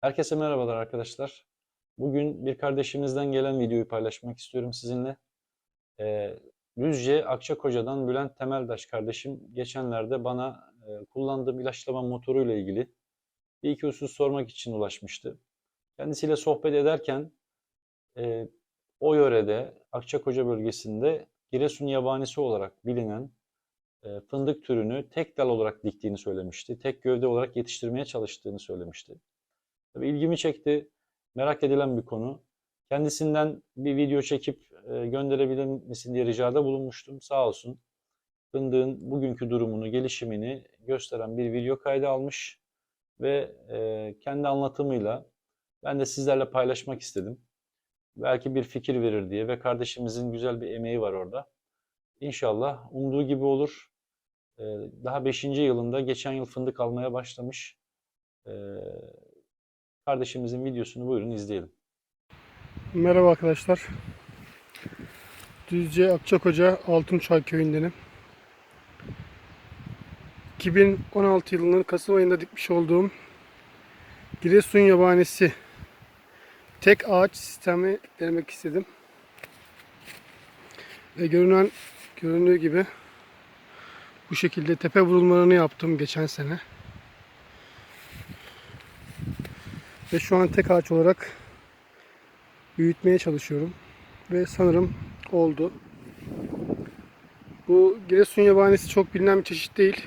Herkese merhabalar arkadaşlar. Bugün bir kardeşimizden gelen videoyu paylaşmak istiyorum sizinle. Ee, Düzce Akçakoca'dan Bülent Temeldaş kardeşim geçenlerde bana e, kullandığım ilaçlama motoruyla ilgili bir iki husus sormak için ulaşmıştı. Kendisiyle sohbet ederken e, o yörede Akçakoca bölgesinde Giresun yabanisi olarak bilinen e, fındık türünü tek dal olarak diktiğini söylemişti. Tek gövde olarak yetiştirmeye çalıştığını söylemişti. Tabii ilgimi çekti. Merak edilen bir konu. Kendisinden bir video çekip e, gönderebilir misin diye ricada bulunmuştum. Sağ olsun. Fındığın bugünkü durumunu, gelişimini gösteren bir video kaydı almış ve e, kendi anlatımıyla ben de sizlerle paylaşmak istedim. Belki bir fikir verir diye ve kardeşimizin güzel bir emeği var orada. İnşallah umduğu gibi olur. E, daha 5. yılında geçen yıl fındık almaya başlamış. Kardeşimizin videosunu buyurun izleyelim. Merhaba arkadaşlar. Düzce Akçakoca Altunçay köyündenim. 2016 yılının Kasım ayında dikmiş olduğum Giresun yabanisi tek ağaç sistemi denemek istedim. Ve görünen göründüğü gibi bu şekilde tepe vurulmalarını yaptım geçen sene. Ve şu an tek ağaç olarak büyütmeye çalışıyorum. Ve sanırım oldu. Bu Giresun yabanisi çok bilinen bir çeşit değil.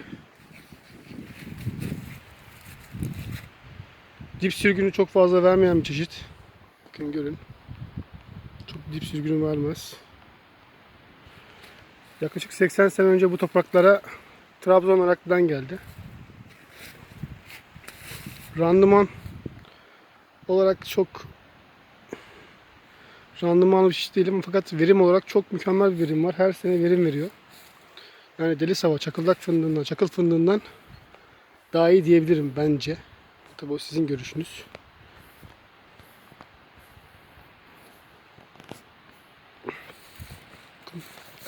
Dip sürgünü çok fazla vermeyen bir çeşit. Bakın görün. Çok dip sürgünü vermez. Yaklaşık 80 sene önce bu topraklara Trabzon Araklı'dan geldi. Randıman olarak çok randımanlı bir şey değilim fakat verim olarak çok mükemmel bir verim var. Her sene verim veriyor. Yani deli sava, çakıldak fındığından, çakıl fındığından daha iyi diyebilirim bence. Tabii o sizin görüşünüz.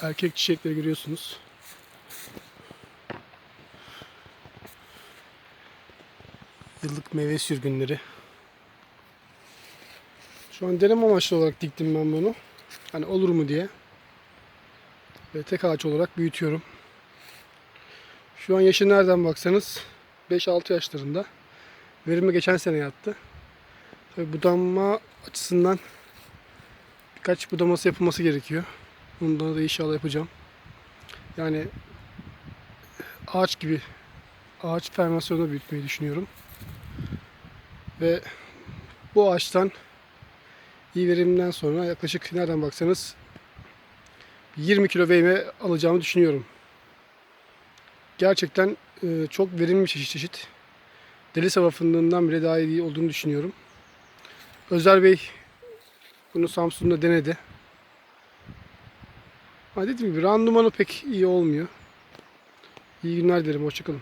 Erkek çiçekleri görüyorsunuz. Yıllık meyve sürgünleri. Şu an deneme amaçlı olarak diktim ben bunu. Hani olur mu diye. Ve tek ağaç olarak büyütüyorum. Şu an yaşı nereden baksanız 5-6 yaşlarında. Verimi geçen sene yattı. Tabii budanma açısından birkaç budaması yapılması gerekiyor. Bundan da inşallah yapacağım. Yani ağaç gibi ağaç fermasyonu büyütmeyi düşünüyorum. Ve bu ağaçtan iyi verimden sonra yaklaşık nereden baksanız 20 kilo meyve alacağımı düşünüyorum. Gerçekten e, çok verimli çeşit çeşit. Deli sava fındığından bile daha iyi olduğunu düşünüyorum. Özer Bey bunu Samsun'da denedi. Ama dediğim gibi randımanı pek iyi olmuyor. İyi günler dilerim. Hoşçakalın.